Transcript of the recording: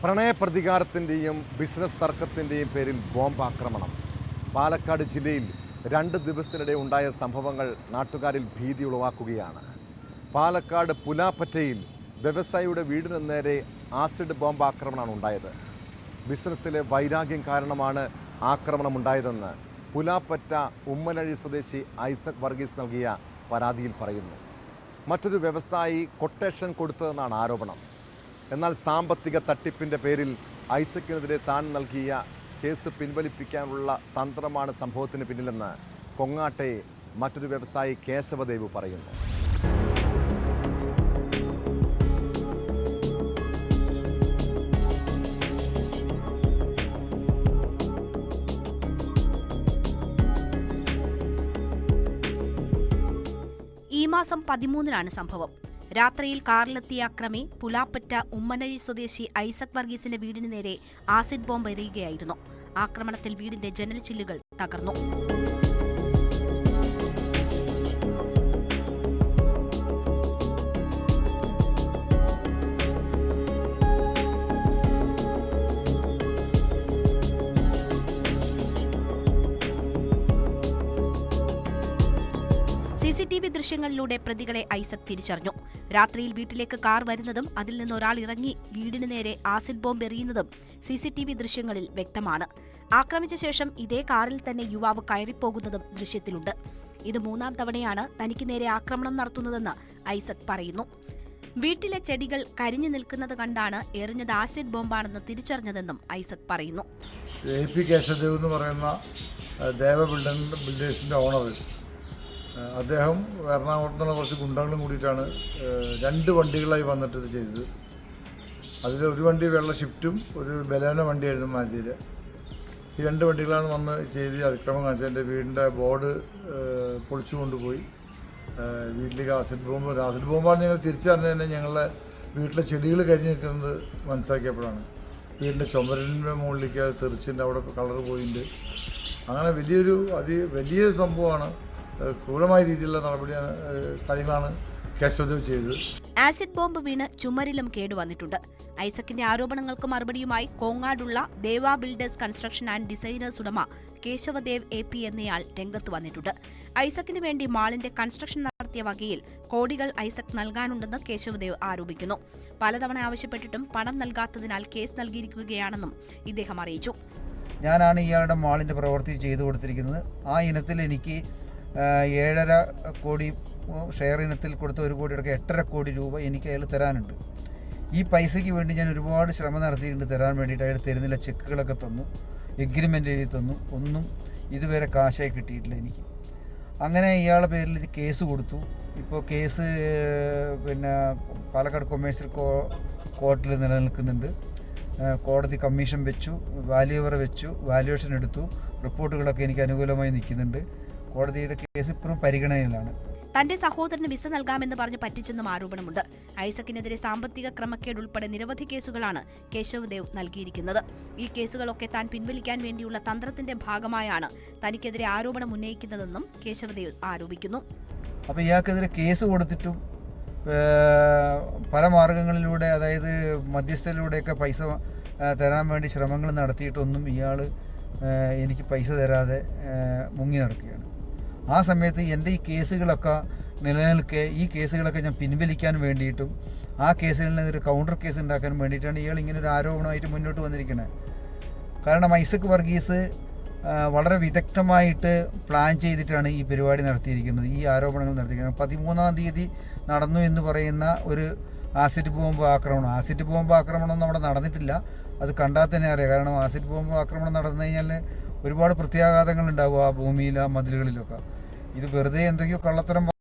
പ്രണയപ്രതികാരത്തിന്റെയും business തർക്കത്തിന്റെയും പേരിൽ ബോംബാക്രമണം. പാലക്കാട് ജില്ലയിൽ രണ്ട് ദിവസത്തിനിടെ ഉണ്ടായ സംഭവങ്ങൾ നാട്ടുകാരിൽ ഭീതി ഉളവാക്കുകയാണ്. പാലക്കാട് പുലാപ്പറ്റയിൽ വ്യവസായിയുടെ വീടിന് നേരെ ആസിഡ് ബോംബ് ആക്രമണമാണ് ഉണ്ടായത്. ബിസിനസ്സിലെ വൈരാഗ്യം കാരണമാണ് ആക്രമണം ഉണ്ടായതെന്ന് പുലാപ്പറ്റ ഉമ്മനഴി സ്വദേശി ഐസക് വർഗീസ് നൽകിയ പരാതിയിൽ പറയുന്നു. മറ്റൊരു വ്യവസായി കൊട്ടേഷൻ കൊടുത്തതെന്നാണ് ആരോപണം. എന്നാൽ സാമ്പത്തിക തട്ടിപ്പിന്റെ പേരിൽ ഐസക്കിനെതിരെ താൻ നൽകിയ കേസ് പിൻവലിപ്പിക്കാനുള്ള തന്ത്രമാണ് സംഭവത്തിന് പിന്നിലെന്ന് കൊങ്ങാട്ടെ മറ്റൊരു വ്യവസായി കേശവദേവ് പറയുന്നു. ഈ മാസം പതിമൂന്നിനാണ് സംഭവം. രാത്രിയിൽ കാറിലെത്തിയ അക്രമി പുലാപ്പറ്റ ഉമ്മനഴി സ്വദേശി ഐസക് വർഗീസിന്റെ വീടിന് നേരെ ആസിഡ് ബോംബ് എറിയുകയായിരുന്നു. ആക്രമണത്തിൽ വീടിന്റെ ജനൽ ചില്ലുകൾ തകർന്നു. സി സി ടി വി ദൃശ്യങ്ങളിലൂടെ പ്രതികളെ ഐസക് തിരിച്ചറിഞ്ഞു. രാത്രിയിൽ വീട്ടിലേക്ക് കാർ വരുന്നതും അതിൽ നിന്ന് ഒരാൾ ഇറങ്ങി വീടിന് നേരെ ആസിഡ് ബോംബ് എറിയുന്നതും സി സി ടി വി ദൃശ്യങ്ങളിൽ വ്യക്തമാണ്. ആക്രമിച്ച ശേഷം ഇതേ കാറിൽ തന്നെ യുവാവ് കയറിപ്പോകുന്നതും ദൃശ്യത്തിലുണ്ട്. ഇത് മൂന്നാം തവണയാണ് തനിക്ക് നേരെ ആക്രമണം നടത്തുന്നതെന്ന് ഐസക് പറയുന്നു. വീട്ടിലെ ചെടികൾ കരിഞ്ഞു നിൽക്കുന്നത് കണ്ടാണ് എറിഞ്ഞത് ആസിഡ് ബോംബാണെന്ന് തിരിച്ചറിഞ്ഞതെന്നും ഐസക് പറയുന്നു. എ പി കേശവദേവ് എന്ന് പറയുന്ന ദേവ ബിൽഡേഴ്സിന്റെ ഓണർ അദ്ദേഹം എറണാകുളത്ത് നിന്നുള്ള കുറച്ച് ഗുണ്ടകളും കൂടിയിട്ടാണ് രണ്ട് വണ്ടികളായി വന്നിട്ട് ഇത് ചെയ്തത്. അതിൽ ഒരു വണ്ടി വെള്ള ഷിഫ്റ്റും ഒരു ബലേന വണ്ടിയായിരുന്നു മാതിരി ഈ രണ്ട് വണ്ടികളാണ് വന്ന് ചെയ്ത് അതിക്രമം കാണിച്ചത് എന്റെ വീടിന്റെ ബോർഡ് പൊളിച്ചു കൊണ്ടുപോയി. വീട്ടിലേക്ക് ആസിഡ് ബോംബ് ആസിഡ് ബോംബാണ് ഞങ്ങൾ തിരിച്ചറിഞ്ഞ തന്നെ ഞങ്ങളുടെ വീട്ടിലെ ചെടികൾ കരിഞ്ഞു നിൽക്കുന്നത് മനസ്സിലാക്കിയപ്പോഴാണ്. വീടിന്റെ ചുമരലിന്റെ മുകളിലേക്ക് അത് തെറിച്ചിന്റെ അവിടെ കളർ പോയിട്ടുണ്ട്. അങ്ങനെ വലിയൊരു അതി വലിയ സംഭവമാണ്. ക്രൂരമായ രീതിയിലുള്ള നടപടിയാണ് കാര്യങ്ങളാണ് കേശവദേവ് ചെയ്തത്. ആസിഡ് ബോംബ് വീണ് ചുമരിലും കേടുവന്നിട്ടുണ്ട് ഐസക്കിന്റെ ആരോപണങ്ങൾക്ക് മറുപടിയുമായി കോങ്ങാടുള്ള Deva builders construction and designers ഉടമ കേശവദേവ് എ പി എന്നയാൾ രംഗത്ത് വന്നിട്ടുണ്ട്. ഐസക്കിന് വേണ്ടി മാളിന്റെ കൺസ്ട്രക്ഷൻ നടത്തിയ വകയിൽ കോടികൾ ഐസക് നൽകാനുണ്ടെന്ന് കേശവദേവ് ആരോപിക്കുന്നു. പലതവണ ആവശ്യപ്പെട്ടിട്ടും പണം നൽകാത്തതിനാൽ കേസ് നൽകിയിരിക്കുകയാണെന്നും ഇദ്ദേഹം അറിയിച്ചു. ഞാനാണ് ഇയാളുടെ മാളിന്റെ പ്രവൃത്തി ചെയ്തു കൊടുത്തിരിക്കുന്നത്. ആ ഇനത്തിൽ എനിക്ക് ഏഴര കോടി ഷെയർ ഇനത്തിൽ കൊടുത്ത ഒരു കോടി അടക്കം എട്ടര കോടി രൂപ എനിക്ക് അയാൾ തരാനുണ്ട്. ഈ പൈസയ്ക്ക് വേണ്ടി ഞാൻ ഒരുപാട് ശ്രമം നടത്തിയിട്ടുണ്ട് തരാൻ വേണ്ടിയിട്ട്. അയാൾ തരുന്നില്ല ചെക്കുകളൊക്കെ തന്നു എഗ്രിമെന്റ് എഴുതി തന്നു. ഒന്നും ഇതുവരെ കാശായി കിട്ടിയിട്ടില്ല എനിക്ക്. അങ്ങനെ ഇയാളുടെ പേരിൽ കേസ് കൊടുത്തു. ഇപ്പോൾ കേസ് പിന്നെ പാലക്കാട് കൊമേഴ്സ്യൽ കോ കോർട്ടിൽ നിലനിൽക്കുന്നുണ്ട്. കോടതി കമ്മീഷൻ വെച്ചു വാല്യൂവർ വെച്ചു വാല്യുവേഷൻ എടുത്തു. റിപ്പോർട്ടുകളൊക്കെ എനിക്ക് അനുകൂലമായി നിൽക്കുന്നുണ്ട്. കോടതിയുടെ കേസ് ഇപ്പോഴും പരിഗണനയിലാണ്. തന്റെ സഹോദരന് വിസ നൽകാമെന്ന് പറഞ്ഞ് പറ്റിച്ചെന്നും ആരോപണമുണ്ട്. ഐസക്കിനെതിരെ സാമ്പത്തിക ക്രമക്കേട് ഉൾപ്പെടെ നിരവധി കേസുകളാണ് കേശവ് ദേവ് നൽകിയിരിക്കുന്നത്. ഈ കേസുകളൊക്കെ താൻ പിൻവലിക്കാൻ വേണ്ടിയുള്ള തന്ത്രത്തിന്റെ ഭാഗമായാണ് തനിക്കെതിരെ ആരോപണം ഉന്നയിക്കുന്നതെന്നും കേശവദേവ് ആരോപിക്കുന്നു. അപ്പോൾ ഇയാൾക്കെതിരെ കേസ് കൊടുത്തിട്ടും പല മാർഗങ്ങളിലൂടെ അതായത് മധ്യസ്ഥയിലൂടെയൊക്കെ പൈസ തരാൻ വേണ്ടി ശ്രമങ്ങൾ നടത്തിയിട്ടൊന്നും ഇയാൾ എനിക്ക് പൈസ തരാതെ മുങ്ങി നടക്കുകയാണ്. ആ സമയത്ത് എന്റെ ഈ കേസുകളൊക്കെ നിലനിൽക്കെ ഈ കേസുകളൊക്കെ ഞാൻ പിൻവലിക്കാൻ വേണ്ടിയിട്ടും ആ കേസുകളിനെതിരെ കൗണ്ടർ കേസ് ഉണ്ടാക്കാൻ വേണ്ടിയിട്ടാണ് ഇയാൾ ഇങ്ങനെ ഒരു ആരോപണമായിട്ട് മുന്നോട്ട് വന്നിരിക്കുന്നത് കാരണം ഐസക് വർഗീസ് വളരെ വിദഗ്ധമായിട്ട് പ്ലാൻ ചെയ്തിട്ടാണ് ഈ പരിപാടി നടത്തിയിരിക്കുന്നത് ഈ ആരോപണങ്ങൾ നടത്തിയിരിക്കുന്നത്. പതിമൂന്നാം തീയതി നടന്നു എന്ന് പറയുന്ന ഒരു ആസിഡ് ബോംബ് ആക്രമണം. ആസിഡ് ബോംബ് ആക്രമണം അവിടെ നടന്നിട്ടില്ല. അത് കണ്ടാൽ തന്നെ അറിയാം. കാരണം ആസിഡ് ബോംബ് ആക്രമണം നടന്നു കഴിഞ്ഞാൽ ഒരുപാട് പ്രത്യാഘാതങ്ങൾ ഉണ്ടാവും ആ ഭൂമിയിൽ ആ മതിലുകളിലൊക്കെ. ഇത് വെറുതെ എന്തെങ്കിലും കള്ളത്തരം